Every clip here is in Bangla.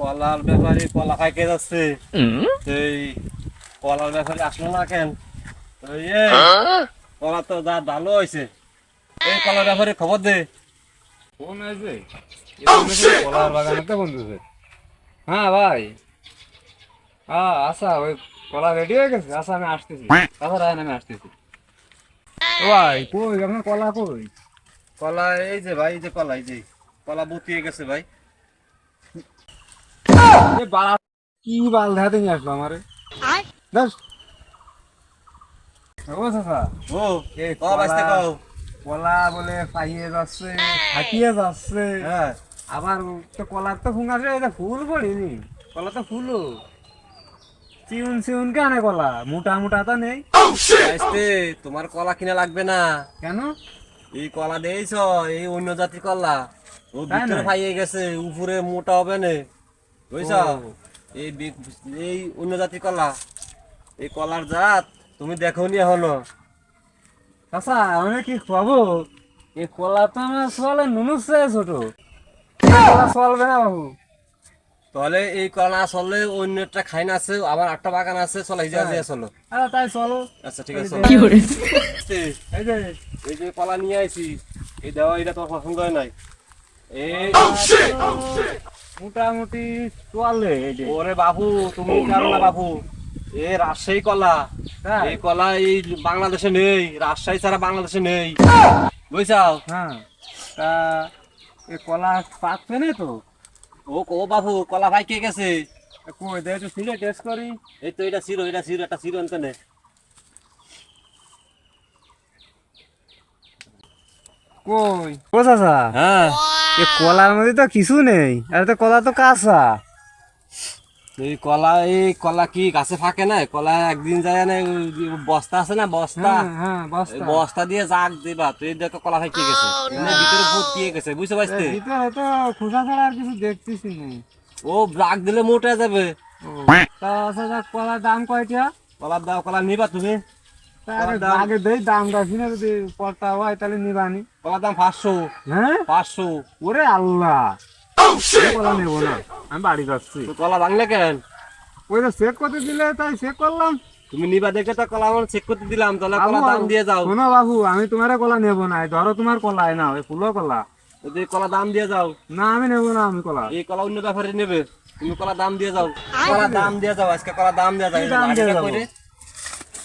কলার ব্যাপারে কলা খাই কে যাচ্ছে এই কলার ব্যাপারে আসলো না কেন? ওই কলা তো যা ভালো হয়েছে এই কলার ব্যাপারে খবর দে। ফোন আছে কলার বাগানেতে বন্ধুছে হ্যাঁ ভাই। হ্যাঁ আসা ওই কলা রেডি হয়ে গেছে। আসা আমি আসতেছি। কথা রায় আমি আসতেছি। ভাই কই? আপনার কলা কই? কলা এই যে ভাই এই যে কলা এই যে কলা বুতিয়ে গেছে ভাই। কি বাল দেখাতে নিয়ে আসলো আমারে? ও চাচা। ও কও। কলা বলে পাইয়ে যাচ্ছে ফাটিয়ে যাচ্ছে। হ্যাঁ। আবার তো কলার তো এটা ফুল পড়িনি। কলা তো ফুলও। চিউন চিউন কেন কলা? মোটা মোটা তো নেই। তোমার কলা কিনা লাগবে না। কেন? এই কলা দিয়েছ এই অন্য জাতির কলা। ও ভিতরে? ফাইয়ে গেছে উপরে মোটা হবে না। বুঝছ? এই এই অন্য জাতির কলা। এই কলার জাত তুমি দেখো নি এখনও। চাচা আমি কি খাব এই কলা তো আমার চলে নুনুসে ছোট। এই কলা চলবে না বাবু তাহলে এই কলা না চললে অন্য একটা খাইন আছে আবার আটটা বাগান আছে চলো হিজা। দিয়ে চলো। আরে তাই চলো। আচ্ছা ঠিক আছে কি করে? এই যে এই যে। কলা নিয়ে আইছি এই দেওয়া এটা তোমার পছন্দ হয় নাই। এই মোটামুটি চলে যে ওরে বাবু তুমি জানো না বাবু এ রাজশাহী কলা। তাই? এই কলা এই বাংলাদেশে নেই রাজশাহী ছাড়া বাংলাদেশে নেই। বুঝছাও? হ্যাঁ। তা এই কলা পাচ্ছে না তো? ও ও বাবু কলা ভাই কে গেছে? কই দে একটু সিলে টেস্ট করি। এই তো এটা সিরো এটা সিরো একটা সিরো আনতে নে। কই? ও হ্যাঁ। এই কলার মধ্যে তো কিছু নেই। আরে তো কলা তো কাঁচা। এই কলা এই কলা কি গাছে ফাঁকে না? কলা একদিন যায় না বস্তা আছে না বস্তা? হ্যাঁ হ্যাঁ এই বস্তা দিয়ে জাগ দিবা তো এই দেখো কলা ভাই গেছে। এমনি ভিতরে ফুটিয়ে গেছে বুঝতে পারছিস ভিতরে তো খোসা ছাড়া আর কিছু দেখতেছি না। ও রাগ দিলে মোটা যাবে। তা চাচা কলার দাম কয়টা? কলার দাও কলা নিবা তুমি। আগে কলার দাম? আগে দেই দামটা শুনে যদি পড়তা হয় তাহলে নিবানি কলার দাম পাঁচশো। হ্যাঁ? পাঁচশো। ওরে আল্লাহ। কলা নেব না। আমি বাড়ি যাচ্ছি। কলা ভাঙলে কেন? ওই তো চেক করতে দিলে তাই চেক করলাম। তুমি নিবা দেখে তো কলা আমার চেক করতে দিলাম তাহলে কলা দাম দিয়ে যাও। শোনো বাবু আমি তোমার কলা নেব না। ধরো তোমার কলা না ওই ফুলো কলা। যদি কলা দাম দিয়ে যাও। না আমি নেব না আমি কলা। এই কলা অন্য ব্যাপারে নেবে। তুমি কলা দাম দিয়ে যাও। কলা দাম দিয়ে যাও আজকে কলা দাম দিয়ে যাও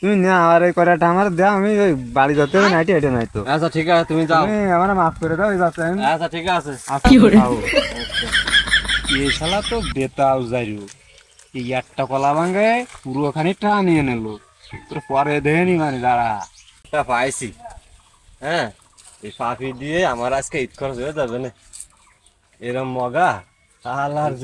তুমি না আমার এই কয়টা আমার দাও আমি ওই বাড়ি যেতে হবে নাইটি নাই তো। আচ্ছা ঠিক আছে তুমি যাও। তুমি আমার মাফ করে দাও এই যাচ্ছেন। আচ্ছা ঠিক আছে। এই শালা তো বেতাও যাইরু। এই একটা কলা ভাঙে পুরো খানিকটা নিয়ে নিল তোর পরে দেয়নি মানে দাঁড়া। তা পাইছি। হ্যাঁ এই পাখি দিয়ে আমার আজকে ঈদ খরচ হয়ে যাবে না। এরম মগা আল্লাহর